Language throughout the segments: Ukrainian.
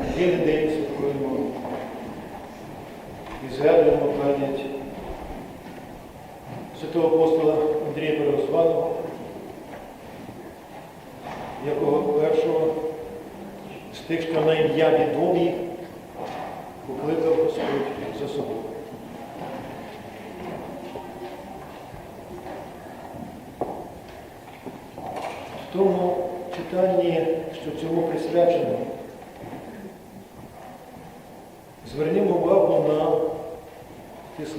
Цілий день святкуємо і згадуємо пам'ять святого апостола Андрія Переозваного, якого першого з тих, що на ім'я відомі, покликав Господь за собою. В тому читанні, що цьому присвячено,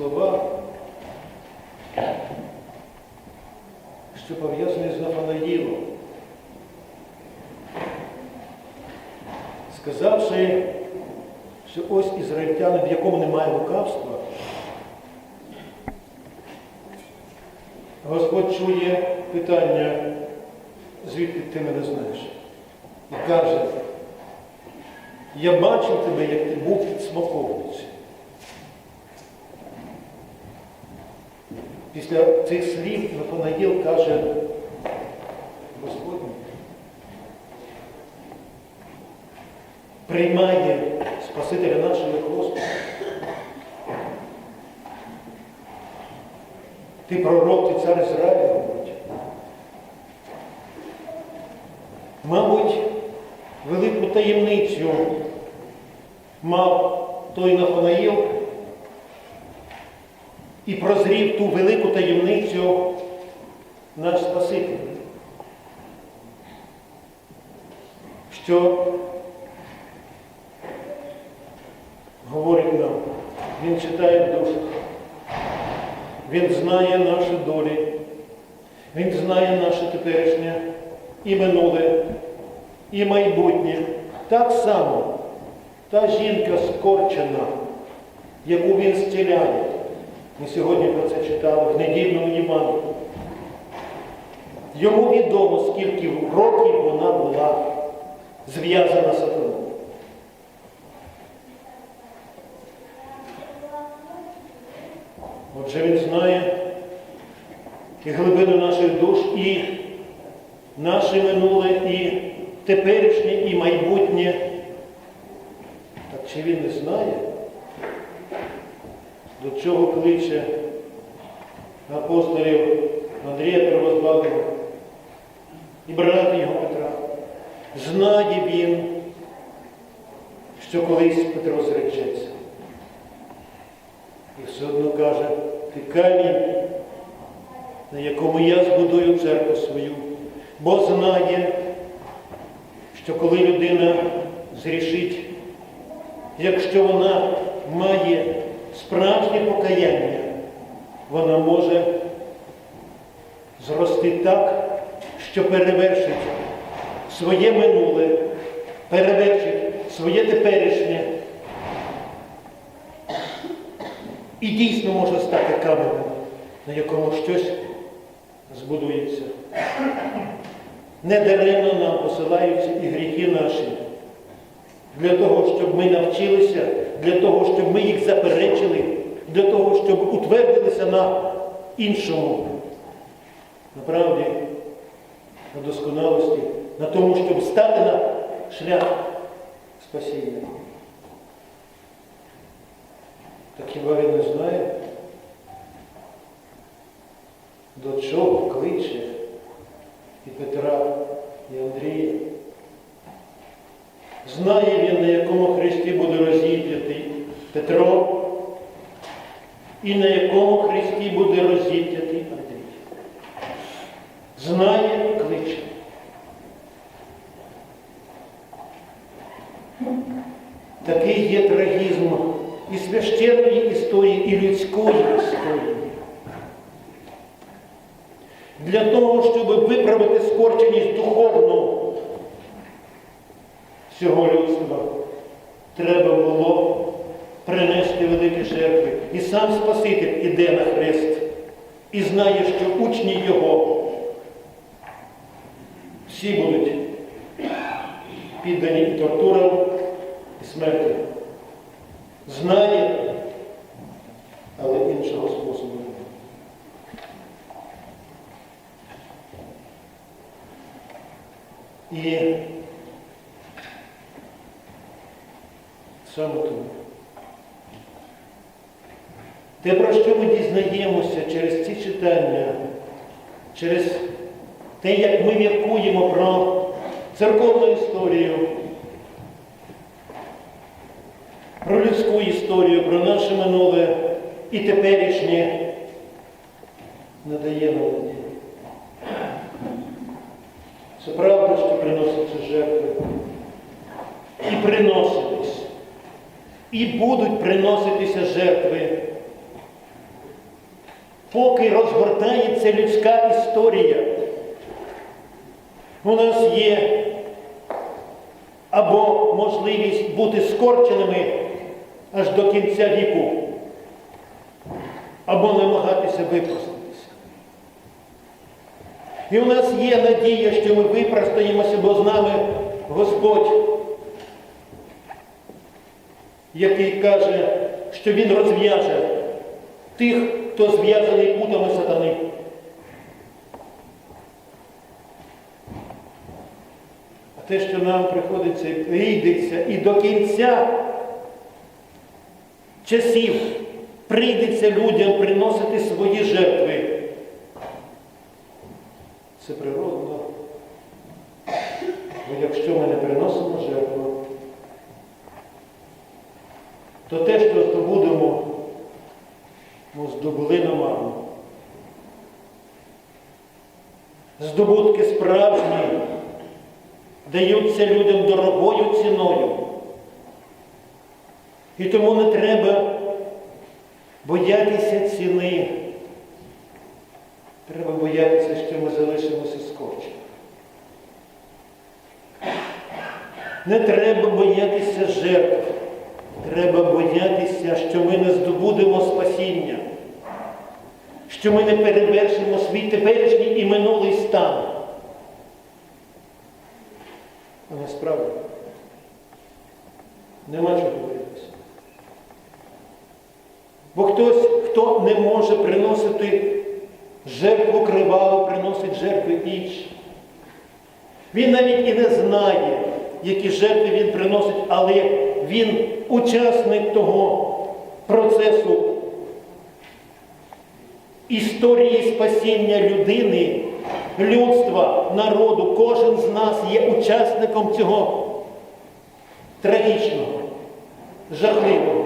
слова, що пов'язані з Нафанаїлом. Сказавши, що ось ізраїльтяни, в якому немає лукавства, Господь чує питання, звідки ти мене знаєш. І каже, я бачив тебе, як ти був під смоковницею. Після цих слів Нафанаїл каже, Господь, приймає Спасителя нашого Господа. Ти пророк, ти цар Ізраїля, говорить. Мабуть, велику таємницю мав той Нафанаїл і прозрів ту велику таємницю наш Спаситель, що говорить нам, він читає в душах, він знає наші долі, він знає наше теперішнє і минуле, і майбутнє. Так само та жінка скорчена, яку він зціляє. Ми сьогодні про це читали в недільному Євангелії. Йому відомо, скільки років вона була зв'язана сатаною. Отже, він знає і глибину наших душ, і наше минуле, і теперішнє, і майбутнє. Так чи він не знає, до чого кличе апостолів Андрія Первозваного і брата його Петра? Знає він, що колись Петро зречеться. І все одно каже, ти камінь, на якому я збудую церкву свою, бо знає, що коли людина зрішить, якщо вона має справжнє покаяння, вона може зрости так, що перевершить своє минуле, перевершить своє теперішнє. І дійсно може стати каменем, на якому щось збудується. Недаремно нам посилаються і гріхи наші, для того, щоб ми навчилися, для того, щоб ми їх заперечили, для того, щоб утвердилися на іншому, на правді, на досконалості, на тому, щоб стати на шлях спасіння. Так хіба він не знає, до чого кличе і Петра, і Андрія? Знає він, на якому хресті буде розіп'ятий Петро, і на якому хресті буде розіп'ятий Андрій. Знає кличе. Такий є трагізм і священної історії, і людської історії. Для того, щоб виправити скорченість духовну людства, треба було принести великі жертви. І сам Спаситель іде на хрест і знає, що учні його всі будуть піддані і тортурам, і смерті. Знає, але іншого способу немає. І Саме тому. Те, про що ми дізнаємося через ці читання, через те, як ми міркуємо про церковну історію, про людську історію, про наше минуле і теперішнє, надає нам надію. Це правда, що приносяться жертви. І приносились. І будуть приноситися жертви. Поки розгортається людська історія, у нас є або можливість бути скорченими аж до кінця віку, або намагатися випростатися. І у нас є надія, що ми випростаємося, бо з нами Господь, який каже, що Він розв'яже тих, хто зв'язаний путами сатани. А те, що нам приходиться прийдеться, і до кінця часів прийдеться людям приносити свої жертви. Це природно. Бо якщо ми не приносимо жертву, то те, що здобудемо, ми здобули намарно. Здобутки справжні даються людям дорогою ціною. І тому не треба боятися ціни. Треба боятися, що ми залишимося скорчені. Не треба боятися жертв. Треба боятися, що ми не здобудемо спасіння, що ми не перевершимо свій теперішній і минулий стан. А насправді нема чого боятися. Бо хтось, хто не може приносити жертву криваву, приносить жертви інші. Він навіть і не знає, які жертви він приносить, але він учасник того процесу історії спасіння людини, людства, народу. Кожен з нас є учасником цього трагічного, жахливого,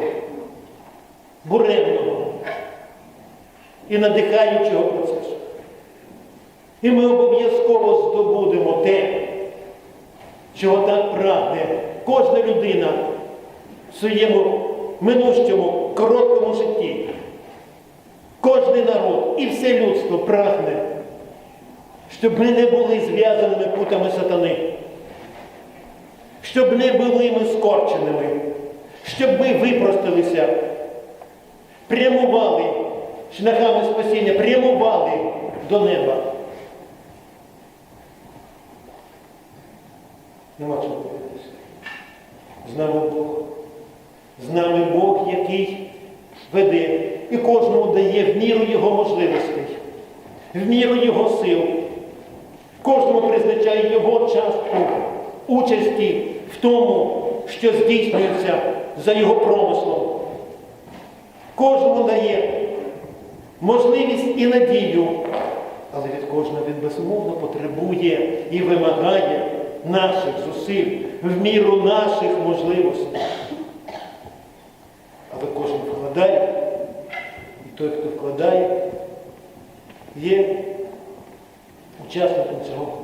буремного і надихаючого процесу. І ми обов'язково здобудемо те, чого так прагне кожна людина своєму минущому короткому житті. Кожний народ і все людство прагне, щоб ми не були зв'язаними путами сатани, щоб не були ми скорченими, щоб ми випростилися, прямували шляхами спасіння, прямували до неба. Нема чого боятися. З нами Бог. З нами Бог, який веде і кожному дає в міру його можливостей, в міру його сил. Кожному призначає його частку участі в тому, що здійснюється за його промислом. Кожному дає можливість і надію, але від кожного він безумовно потребує і вимагає наших зусиль в міру наших можливостей. Вкладає, і той, хто вкладає, є учасником цього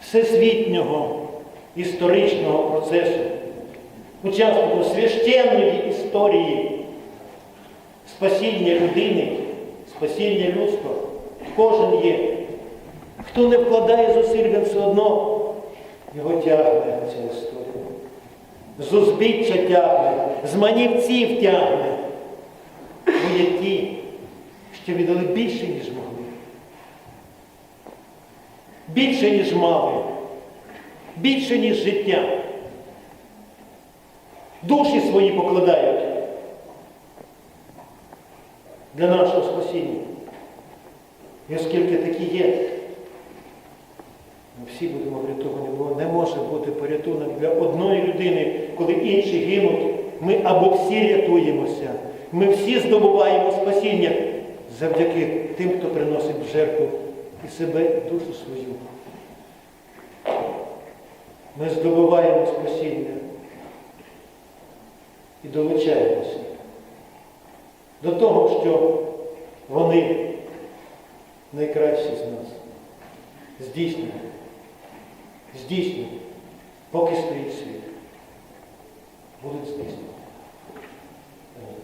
всесвітнього історичного процесу, учасником священної історії спасіння людини, спасіння людства. Кожен є. Хто не вкладає зусиль, він все одно його тягне ця історія. З узбіччя тягне, з манівців тягне. Ті, що віддали більше, ніж могли. Більше, ніж мали. Більше, ніж життя. Душі свої покладають для нашого спасіння. І оскільки такі є, всі будемо врятовані, бо не може бути порятунок для одної людини, коли інші гинуть. Ми або всі рятуємося. Ми всі здобуваємо спасіння завдяки тим, хто приносить в жертву і себе, і душу свою. Ми здобуваємо спасіння і долучаємося до того, що вони найкращі з нас здійснюють, здійснювати, поки стоїть світ. Будуть здійснювати. Е,